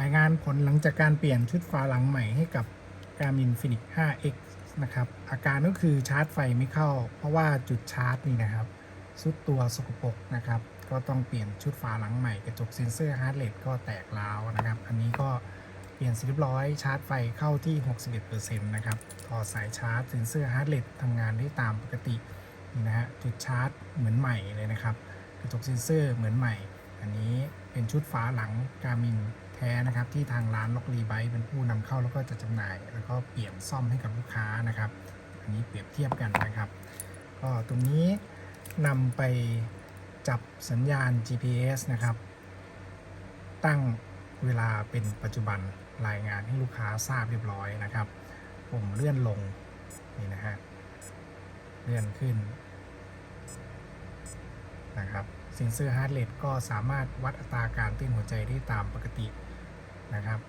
รายงานผลหลังจากการเปลี่ยนชุดฝาหลังใหม่ให้กับ Garmin Fenix 5X นะครับ อาการก็คือชาร์จไฟไม่เข้า เพราะว่าจุดชาร์จนี่นะครับสุดตัวสกปรกนะครับ ก็ต้องเปลี่ยนชุดฝาหลังใหม่กระจกเซ็นเซอร์ฮาร์ดเรทก็แตกร้าวนะครับ อันนี้ก็เปลี่ยนเสร็จเรียบร้อยชาร์จไฟเข้าที่ 61%นะครับถอดสายชาร์จเซ็นเซอร์ฮาร์ดเรททำงานได้ตามปกตินี่นะฮะจุดชาร์จเหมือนใหม่เลยนะครับ กระจกเซ็นเซอร์เหมือนใหม่ อันนี้เป็นชุดฝาหลังการมิน แท้นะครับที่ทางร้านล็อกรีไบเป็นผู้นำเข้าแล้วก็จะจำหน่าย แล้วก็เปลี่ยนซ่อมให้กับลูกค้านะครับ อันนี้เปรียบเทียบกันนะครับ ก็ตรงนี้นำไปจับสัญญาณ GPS นะครับ ตั้งเวลาเป็นปัจจุบันรายงานให้ลูกค้าทราบเรียบร้อยนะครับผมเลื่อนลงนี่นะฮะเลื่อนขึ้นนะครับ เซ็นเซอร์ฮาร์ดเรทก็สามารถวัดอัตราการเต้นหัวใจได้ตามปกตินะครับ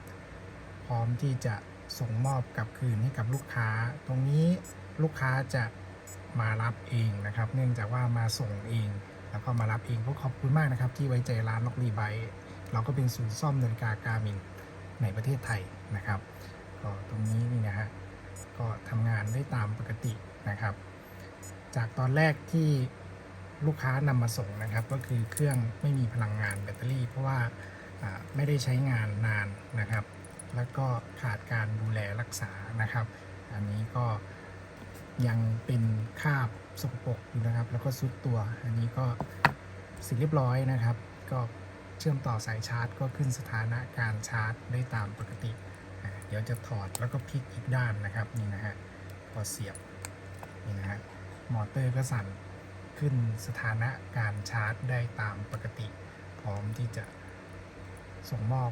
พร้อมที่จะส่งมอบกลับคืนให้กับลูกค้า ตรงนี้ลูกค้าจะมารับเองนะครับ เนื่องจากว่ามาส่งเอง แล้วก็มารับเองก็ขอบคุณมากนะครับ ที่ไว้ใจร้านล็อกรีไบเราก็เป็นศูนย์ซ่อมนาฬิกาการมินในประเทศไทยนะครับก็ตรงนี้นี่นะฮะก็ทำงานได้ตามปกตินะครับ จากตอนแรกที่ ลูกค้านำมาส่งนะครับ ก็คือเครื่องไม่มีพลังงานแบตเตอรี่ เพราะว่าไม่ได้ใช้งานนานนะครับ แล้วก็ขาดการดูแลรักษานะครับ อันนี้ก็ยังเป็นคาบสกปรกอยู่นะครับ แล้วก็ซุดตัว อันนี้ก็เสร็จเรียบร้อยนะครับ ก็เชื่อมต่อสายชาร์จ ก็ขึ้นสถานะการชาร์จได้ตามปกติ เดี๋ยวจะถอดแล้วก็พลิกอีกด้านนะครับนี่นะฮะพอเสียบนี่นะฮะมอเตอร์ก็สั่น ขึ้นสถานะการชาร์จได้ตามปกติ พร้อมที่จะส่งมอบ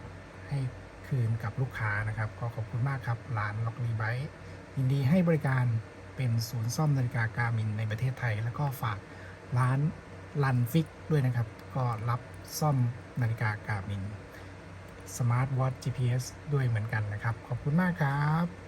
ให้คืนกับลูกค้านะครับ ก็ขอบคุณมากครับ ร้านล็อกรีไบยินดีให้บริการเป็นศูนย์ซ่อมนาฬิกาการมินในประเทศไทย แล้วก็ฝากร้านลันฟิกด้วยนะครับ ก็รับซ่อมนาฬิกาการมินสมาร์ทวอท GPS ด้วยเหมือนกันนะครับ ขอบคุณมากครับ